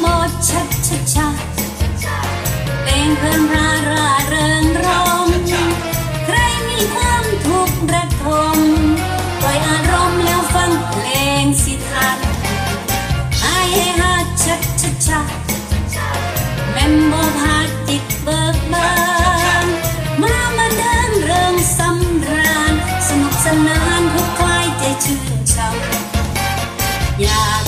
หมดชักชักชักเป็นเพื่อนราราเริงรมใครมีความทุกข์ระทมปล่อยอารมณ์แล้วฟังเพลงสิทันไอ้ฮฮาชักชักชักเมมโบพาติดเบิกบานมามาเดินเริงสำราญสนุกสนานทุกใคลายใจชื่นชมอยาก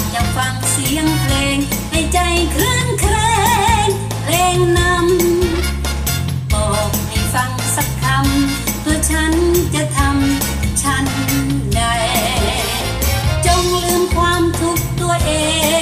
ทุ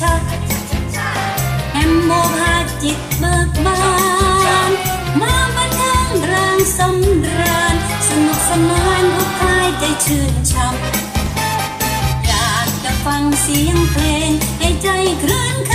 ชัดชัดชัดแอมโมพาจิตเบิกบาน มาบันเทิงร่างสำราญ สนุกสนานทุกคลายใจชื่นช่ำอยากจะฟังเสียงเพลงให้ใจคลื่นค